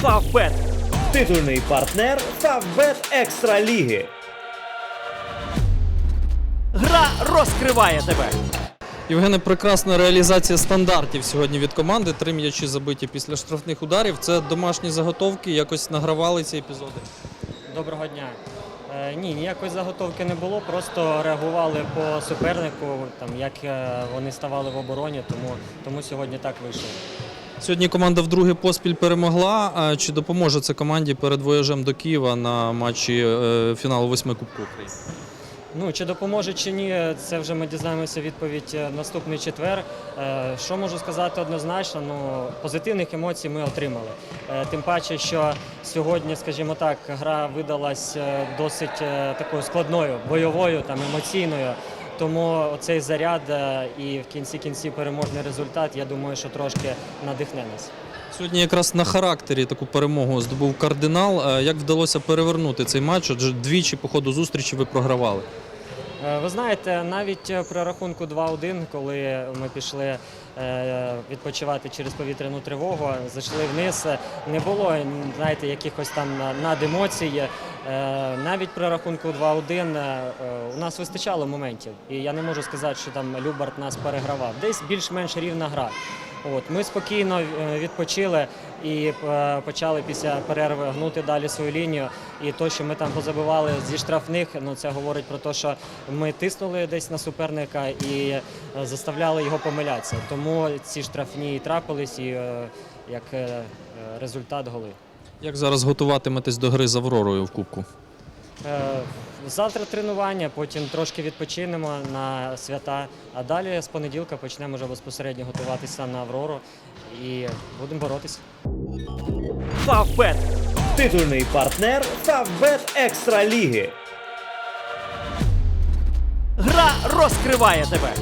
Фавбет. Титульний партнер Фавбет Екстра Ліги. Гра розкриває тебе. Євгене, прекрасна реалізація стандартів сьогодні від команди. Три м'ячі забиті після штрафних ударів. Це домашні заготовки, якось награвали ці епізоди. Доброго дня. Е, ні, ніякої заготовки не було, просто реагували по супернику, там, як е, вони ставали в обороні, тому, тому сьогодні так вийшло. Сьогодні команда вдруге поспіль перемогла. А Чи допоможе це команді перед вояжем до Києва на матчі е, фіналу восьми Кубку? Ну, чи допоможе, чи ні, це вже ми дізнаємося відповідь е, наступний четвер. Е, Що можу сказати однозначно, ну, позитивних емоцій ми отримали. Тим паче, що сьогодні, скажімо так, гра видалась досить такою складною, бойовою, там, емоційною. Тому цей заряд е, і в кінці кінці переможний результат, я думаю, що трошки надихне нас. Сьогодні якраз на характері таку перемогу здобув кардинал. Е, Як вдалося перевернути цей матч? Адже двічі по ходу зустрічі ви програвали. Е, Ви знаєте, навіть е, при рахунку 2-1, коли ми пішли е, відпочивати через повітряну тривогу, зайшли вниз, не було знаєте, якихось там надемоцій. Навіть при рахунку 2-1 е, у нас вистачало моментів. І я не можу сказати, що там Любарт нас перегравав. Десь більш-менш рівна гра. От, ми спокійно е, відпочили і е, почали після перерви гнути далі свою лінію. І то, що ми там позабивали зі штрафних, ну це говорить про те, що ми тиснули десь на суперника і е, заставляли його помилятися. Тому ці штрафні і трапились, і як результат голи. Як зараз готуватиметесь до гри з Авророю в Кубку? Е, Завтра тренування, потім трошки відпочинемо на свята, а далі з понеділка почнемо вже безпосередньо готуватися на Аврору і будемо боротися. Фавбет. Титульний партнер Фавбет Екстра Ліги. Гра розкриває тебе.